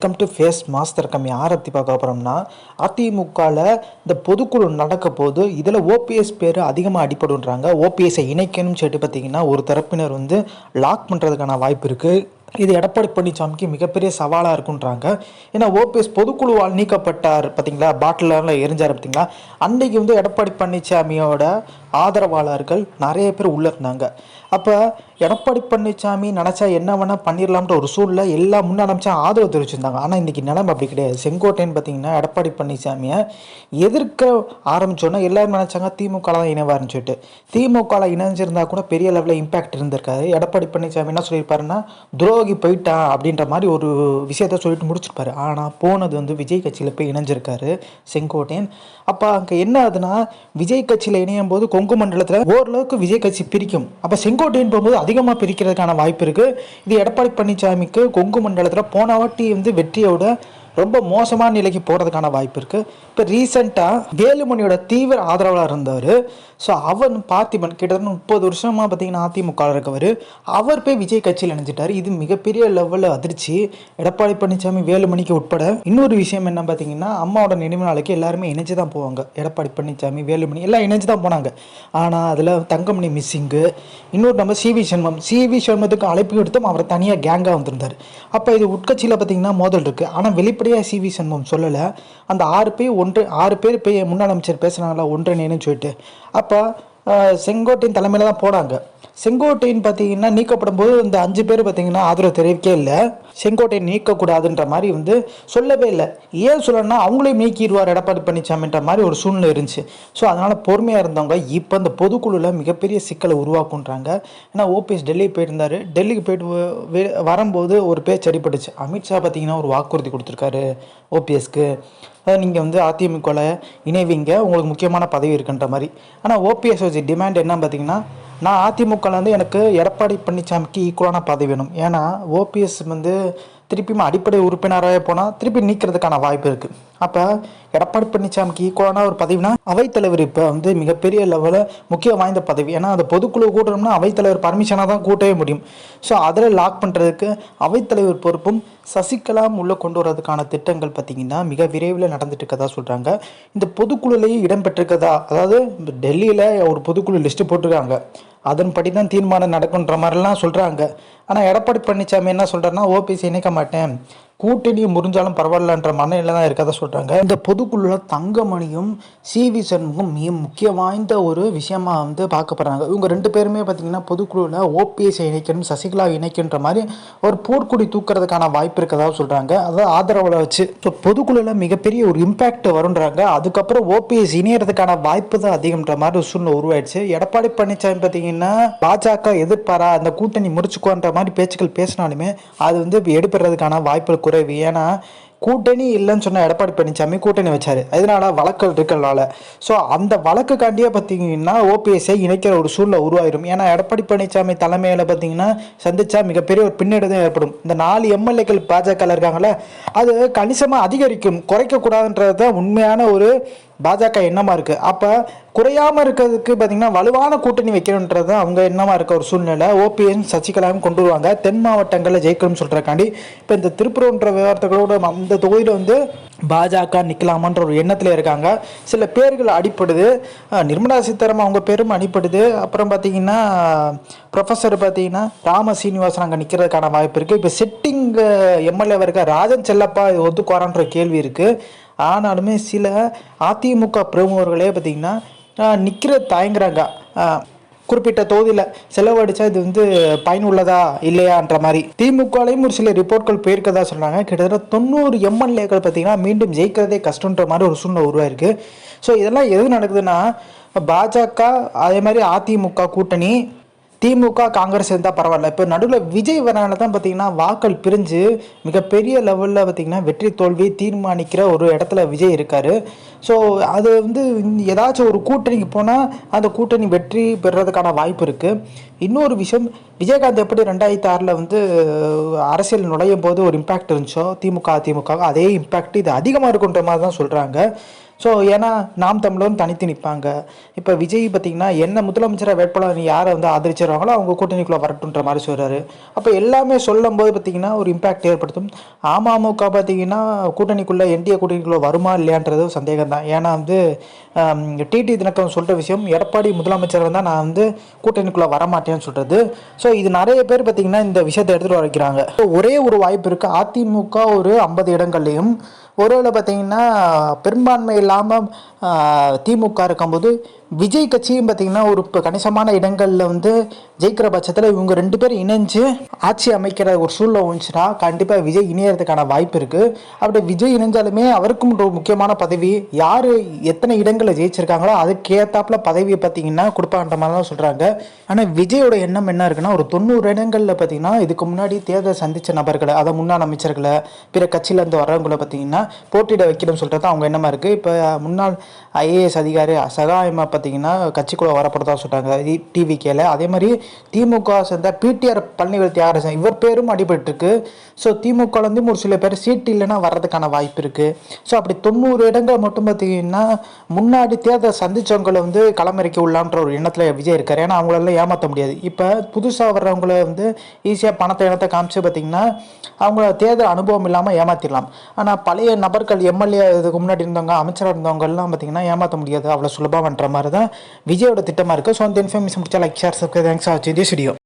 Come to face master கம்மி ஆரத்தி பார்க்க போகிறோம்னா அதிமுகவில் இந்த பொதுக்குழு நடக்க போது இதில் ஓபிஎஸ் பேர் அதிகமாக அடிப்படுன்றாங்க ஓபிஎஸ்ஸை இணைக்கணும்னு சொல்லிட்டு பார்த்தீங்கன்னா ஒரு தரப்பினர் வந்து லாக் பண்ணுறதுக்கான வாய்ப்பு இருக்குது இது எடப்பாடி பழனிசாமிக்கு மிகப்பெரிய சவாலாக இருக்குன்றாங்க. ஏன்னா ஓபிஎஸ் பொதுக்குழுவால் நீக்கப்பட்டார் பார்த்தீங்களா பாட்டிலெலாம் எரிஞ்சார் பார்த்தீங்களா அன்னைக்கு வந்து எடப்பாடி பழனிசாமியோட ஆதரவாளர்கள் நிறைய பேர் உள்ளே இருந்தாங்க. அப்போ எடப்பாடி பழனிசாமி நினச்சா என்ன வேணால் பண்ணிடலாம்ன்ற ஒரு சூழ்நிலை எல்லா முன்னே நினச்சா ஆதரவு தெரிவிச்சிருந்தாங்க. ஆனால் இன்றைக்கி நிலைமை அப்படி கிடையாது. செங்கோட்டைன்னு பார்த்தீங்கன்னா எடப்பாடி பழனிசாமியை எதிர்க்க ஆரம்பிச்சோன்னா எல்லாரும் நினச்சாங்க திமுக தான் இணைவாருன்னு சொல்லிட்டு. திமுகவில் இணைஞ்சிருந்தா கூட பெரிய லெவலில் இம்பேக்ட் இருந்திருக்காரு எடப்பாடி பழனிசாமி என்ன சொல்லியிருப்பாருன்னா துரோகி போயிட்டான் அப்படின்ற மாதிரி ஒரு விஷயத்த சொல்லிட்டு முடிச்சிருப்பாரு. ஆனால் போனது வந்து விஜய் கட்சியில் போய் இணைஞ்சிருக்காரு செங்கோட்டையன். அப்போ அங்கே என்ன ஆகுதுன்னா விஜய் கட்சியில் இணையும் போது கொங்கு மண்டலத்தில் ஓரளவுக்கு விஜய் கட்சி பிரிக்கும். அப்போ செங்கோட்டையன் போகும்போது அதிகமாக பிரிக்கிறதுக்கான வாய்ப்பு இருக்குது இது எடப்பாடி பழனிசாமிக்கு கொங்கு மண்டலத்தில் போன வாட்டி வந்து வெற்றியோட ரொம்ப மோசமான நிலைக்கு போகிறதுக்கான வாய்ப்பு இருக்குது இப்போ ரீசெண்டாக வேலுமணியோட தீவிர ஆதரவாளர் இருந்தவர் ஸோ அவர் பார்த்திபன் கிட்டத்தட்ட முப்பது வருஷமாக பார்த்தீங்கன்னா அதிமுகவில் இருக்கவர். அவர் போய் விஜய் கட்சியில் இணைஞ்சிட்டார். இது மிகப்பெரிய லெவலில் அதிர்ச்சி. எடப்பாடி பழனிசாமி வேலுமணிக்கு உட்பட இன்னொரு விஷயம் என்ன பார்த்தீங்கன்னா அம்மாவோட நினைவு நாளைக்கு எல்லாருமே இணைஞ்சு தான் போவாங்க. எடப்பாடி பழனிசாமி வேலுமணி எல்லாம் இணைஞ்சு தான் போனாங்க. ஆனால் அதில் தங்கமணி மிஸ்ஸிங்கு இன்னொரு நம்ம சிவி சி சிவி சண்மத்துக்கு அழைப்பு எடுத்தும் அவர் தனியாக கேங்காக வந்திருந்தார். அப்போ இது உட்கட்சியில் பார்த்தீங்கன்னா மோதல் இருக்குது ஆனால் வெளிப்படை வெளிப்படையாக சிவி சண்முகம் சொல்லலை. அந்த ஆறு பேர் ஒன்று ஆறு பேர் பே முன்னாள் அமைச்சர் பேசுனாங்களா? ஒன்றிணைன்னு சொல்லிட்டு. அப்போ செங்கோட்டையின் தலைமையில் தான் போனாங்க. செங்கோட்டையின் பார்த்தீங்கன்னா நீக்கப்படும் போது இந்த அஞ்சு பேர் பார்த்தீங்கன்னா ஆதரவு தெரிவிக்கவே இல்லை. செங்கோட்டையை நீக்கக்கூடாதுன்ற மாதிரி வந்து சொல்லவே இல்லை. ஏன் சொல்லணும்னா அவங்களையும் நீக்கிடுவார் எடப்பாடி பழனிசாமின்ற மாதிரி ஒரு சூழ்நிலை இருந்துச்சு. ஸோ அதனால் பொறுமையாக இருந்தவங்க இப்போ இந்த பொதுக்குழுவில் மிகப்பெரிய சிக்கலை உருவாக்குன்றாங்க. ஏன்னா ஓபிஎஸ் டெல்லி போயிருந்தார். டெல்லிக்கு போயிட்டு வரும்போது ஒரு பேச்சு அடிபட்டுச்சு. அமித்ஷா பார்த்தீங்கன்னா ஒரு வாக்குறுதி கொடுத்துருக்காரு ஓபிஎஸ்க்கு. அதாவது நீங்கள் வந்து அதிமுகவில் இணைவீங்க. உங்களுக்கு முக்கியமான பதவி இருக்குன்ற மாதிரி. ஆனால் ஓபிஎஸ் வச்சு டிமாண்ட் என்ன பார்த்தீங்கன்னா நான் அதிமுகவில் வந்து எனக்கு எடப்பாடி பழனிசாமிக்கு ஈக்குவலான பதவி வேணும். ஏன்னா ஓபிஎஸ் வந்து திருப்பியும் அடிப்படை உறுப்பினராக போனால் திருப்பி நீக்கிறதுக்கான வாய்ப்பு இருக்குது அப்போ எடப்பாடி பழனிசாமிக்கு ஈக்குவலான ஒரு பதவினா அவைத்தலைவர் இப்போ வந்து மிகப்பெரிய லெவலில் முக்கிய வாய்ந்த பதவி. ஏன்னா அந்த பொதுக்குழு கூட்டணும்னா அவைத்தலைவர் பர்மிஷனாக தான் கூட்டவே முடியும். ஸோ அதில் லாக் பண்ணுறதுக்கு அவைத்தலைவர் பொறுப்பும் சசிகலாம் உள்ளே கொண்டு வரதுக்கான திட்டங்கள் பார்த்தீங்கன்னா மிக விரைவில் நடந்துட்டு இருக்கதா சொல்கிறாங்க இந்த பொதுக்குழுலேயே இடம்பெற்றிருக்கதா அதாவது டெல்லியில் ஒரு பொதுக்குழு லிஸ்ட்டு போட்டிருக்காங்க. அதன்படி தான் தீர்மானம் நடக்குன்ற மாதிரிலாம் சொல்கிறாங்க ஆனால் எடப்பாடி பழனிசாமி என்ன சொல்கிறாருன்னா ஓபிஎஸ் இணைக்க மாட்டேன். கூட்டணி முறிஞ்சாலும் பரவாயில்லன்ற மனநிலை தான் இருக்கதா சொல்கிறாங்க இந்த பொதுக்குழுவில் தங்கமணியும் சி வி சண்முகம் மிக முக்கிய வாய்ந்த ஒரு விஷயமா வந்து பார்க்கப்படுறாங்க இவங்க ரெண்டு பேருமே பார்த்தீங்கன்னா பொதுக்குழுவில் ஓபிஎஸ் இணைக்கணும் சசிகலா இணைக்கின்ற மாதிரி ஒரு போர்க்குடி தூக்குறதுக்கான வாய்ப்பு இருக்கதாக சொல்கிறாங்க அதாவது ஆதரவில் வச்சு. ஸோ பொதுக்குழுவில் மிகப்பெரிய ஒரு இம்பேக்ட் வருன்றாங்க அதுக்கப்புறம் ஓபிஎஸ் இணையறதுக்கான வாய்ப்பு தான் அதிகம்ன்ற மாதிரி ஒரு சூழ்நிலை உருவாயிடுச்சு. எடப்பாடி பழனிசாமி பார்த்தீங்கன்னா பாஜக எதிர்ப்பாரா? அந்த கூட்டணி முடிச்சுக்கோன்ற மாதிரி பேச்சுக்கள் பேசினாலுமே அது வந்து எடுப்படுறதுக்கான வாய்ப்புகள் குறைவு. ஏன்னா கூட்டணி இல்லைன்னு சொன்ன எடப்பாடி பழனிசாமி கூட்டணி வச்சார். அதனால வழக்குகள் இருக்கிறனால. ஸோ அந்த வழக்குக்காண்டியே பார்த்தீங்கன்னா ஓபிஎஸ்ஐ இணைக்கிற ஒரு சூழ்நிலை உருவாயிரும். ஏன்னா எடப்பாடி பழனிசாமி தலைமையில் பார்த்தீங்கன்னா சந்தித்தா மிகப்பெரிய ஒரு பின்னடைவு தான் ஏற்படும். இந்த நாலு எம்எல்ஏக்கள் பாஜக இருக்காங்களே அது கணிசமாக அதிகரிக்கும். குறைக்கக்கூடாதுன்றது தான் உண்மையான ஒரு பாஜக எண்ணமாக இருக்குது அப்போ குறையாமல் இருக்கிறதுக்கு பார்த்தீங்கன்னா வலுவான கூட்டணி வைக்கணுன்றது அவங்க எண்ணமாக இருக்க ஒரு சூழ்நிலை? ஓபிஎஸ் சசிகலாவும் கொண்டு வருவாங்க. தென் மாவட்டங்களில் ஜெயிக்கணும்னு சொல்கிறக்காண்டி இப்போ இந்த திருப்பூர்ன்ற விவகாரத்துகளோட அந்த தொகுதியில் வந்து பாஜக நிற்கலாமான்ற ஒரு எண்ணத்தில் இருக்காங்க. சில பேர்கள் அடிப்படுது நிர்மலா சீதாராமன் அவங்க பேரும் அடிப்படுது அப்புறம் பார்த்தீங்கன்னா ப்ரொஃபஸர் பார்த்தீங்கன்னா ராம சீனிவாசன் அங்கே நிற்கிறதுக்கான வாய்ப்பு இருக்குது இப்போ சிட்டிங் எம்எல்ஏ இருக்க ராஜன் செல்லப்பா இது ஒத்துக்குவாரான்ற கேள்வி இருக்குது ஆனாலுமே சில அதிமுக பிரமுகர்களே பார்த்தீங்கன்னா நிற்கிற தயங்குறாங்க. குறிப்பிட்ட தொகுதியில் செலவழிச்சா இது வந்து பயனுள்ளதா இல்லையான்ற மாதிரி. திமுகலையும் ஒரு சில ரிப்போர்ட்கள் போயிருக்கதா சொல்கிறாங்க கிட்டத்தட்ட தொண்ணூறு எம்எல்ஏக்கள் பார்த்தீங்கன்னா மீண்டும் ஜெயிக்கிறதே கஷ்டன்ற மாதிரி ஒரு சூழ்நிலை உருவாயிருக்கு. ஸோ இதெல்லாம் எது நடக்குதுன்னா பாஜக அதே மாதிரி அதிமுக கூட்டணி திமுக காங்கிரஸ் இருந்தால் பரவாயில்ல. இப்போ நடுவில் விஜய் வரனால தான் பார்த்தீங்கன்னா வாக்கள் பிரிஞ்சு மிகப்பெரிய லெவலில் பார்த்தீங்கன்னா வெற்றி தோல்வியை தீர்மானிக்கிற ஒரு இடத்துல விஜய் இருக்கார். ஸோ அது வந்து ஏதாச்சும் ஒரு கூட்டணிக்கு போனால் அந்த கூட்டணி வெற்றி பெறுறதுக்கான வாய்ப்பு இருக்குது இன்னொரு விஷயம் விஜயகாந்த் எப்படி ரெண்டாயிரத்தி ஆறில் வந்து அரசியல் நுழையும் போது ஒரு இம்பேக்ட் இருந்துச்சோ திமுக அதிமுக அதே இம்பேக்ட் இது அதிகமாக இருக்குன்ற மாதிரி தான் சொல்கிறாங்க ஸோ ஏன்னா நாம் தமிழரும் தனித்து நிற்பாங்க. இப்போ விஜய் பார்த்தீங்கன்னா என்ன முதலமைச்சராக வேட்பாளர் யாரை வந்து ஆதரிச்சிருவாங்களோ அவங்க கூட்டணிக்குள்ளே வரட்டுன்ற மாதிரி சொல்கிறாரு அப்போ எல்லாமே சொல்லும்போது பார்த்தீங்கன்னா ஒரு இம்பாக்ட் ஏற்படுத்தும். அமமுக பார்த்தீங்கன்னா கூட்டணிக்குள்ளே என்டிஏ கூட்டணிக்குள்ளே வருமா இல்லையான்றது சந்தேகம் தான். ஏன்னா வந்து டிடி தினக்கம் சொல்கிற விஷயம் எடப்பாடி முதலமைச்சர் வந்தால் நான் வந்து கூட்டணிக்குள்ளே வரமாட்டேன்னு சொல்கிறது ஸோ இது நிறைய பேர் பார்த்தீங்கன்னா இந்த விஷயத்தை எடுத்துகிட்டு வரைக்கிறாங்க ஒரே ஒரு வாய்ப்பு இருக்குது அதிமுக ஒரு ஐம்பது இடங்கள்லையும் ஒருவேளை பார்த்தீங்கன்னா பெரும்பான்மை இல்லாமல் திமுக இருக்கும்போது விஜய் கட்சியும் பார்த்தீங்கன்னா ஒரு இப்போ கணிசமான இடங்களில் வந்து ஜெயிக்கிற பட்சத்தில் இவங்க ரெண்டு பேரும் இணைஞ்சு ஆட்சி அமைக்கிற ஒரு சூழ்நிலை வந்துச்சுன்னா கண்டிப்பாக விஜய் இணையறதுக்கான வாய்ப்பு இருக்குது அப்படி விஜய் இணைஞ்சாலுமே அவருக்கும் ஒரு முக்கியமான பதவி யார் எத்தனை இடங்களில் ஜெயிச்சிருக்காங்களோ அதுக்கேற்றாப்புல பதவியை பார்த்தீங்கன்னா கொடுப்பான்ற மாதிரி தான் சொல்கிறாங்க ஆனால் விஜயோட எண்ணம் என்ன இருக்குன்னா ஒரு தொண்ணூறு இடங்களில் பார்த்தீங்கன்னா இதுக்கு முன்னாடி தேர்தல் சந்தித்த நபர்களை அதை முன்னாள் அமைச்சர்களை பிற கட்சியிலேருந்து வரவங்களை பார்த்தீங்கன்னா போட்டியிட வைக்கணும்னு சொல்கிறது அவங்க எண்ணமாக இருக்குது இப்போ முன்னாள் ஐஏஎஸ் அதிகாரி சகாயமாக பார்த்தீங்கன்னா கட்சிக்குள்ளே வரப்படுறதா சொல்கிறாங்க டிவிக்கேல அதே மாதிரி திமுக சேர்ந்த பிடிஆர் பழனிவேல் தியாகராஜன் இவர் பேரும் அடிபட்டுருக்கு. ஸோ திமுகலேருந்து ஒரு சில பேர் சீட்டு இல்லைன்னா வர்றதுக்கான வாய்ப்பு இருக்குது ஸோ அப்படி தொண்ணூறு இடங்கள் மட்டும் பார்த்தீங்கன்னா முன்னாடி தேர்தல் சந்தித்தவங்களை வந்து களமிறக்கி உள்ளான்ற ஒரு எண்ணத்தில் விஜய் இருக்கார். ஏன்னா அவங்களெல்லாம் ஏமாற்ற முடியாது. இப்போ புதுசாக வர்றவங்கள வந்து ஈஸியாக பணத்தை இனத்தை காமிச்சு பார்த்தீங்கன்னா அவங்கள தேர்தல் அனுபவம் இல்லாமல் ஏமாற்றிடலாம் ஆனால் பழைய நபர்கள் எம்எல்ஏ இதுக்கு முன்னாடி இருந்தவங்க அமைச்சராக இருந்தவங்கெல்லாம் பார்த்தீங்கன்னா ஏமாற்ற முடியாது. அவ்வளோ சுலபம்ன்ற மாதிரி தான் விஜயோட திட்டமாக இருக்குது ஸோ அந்த இன்ஃபர்மேஷன் முடிச்சா லைக் ஷேர் சப்ஸ்கிரைப் தேங்க்ஸ் ஆச்சு இதே ஸ்டுடியோ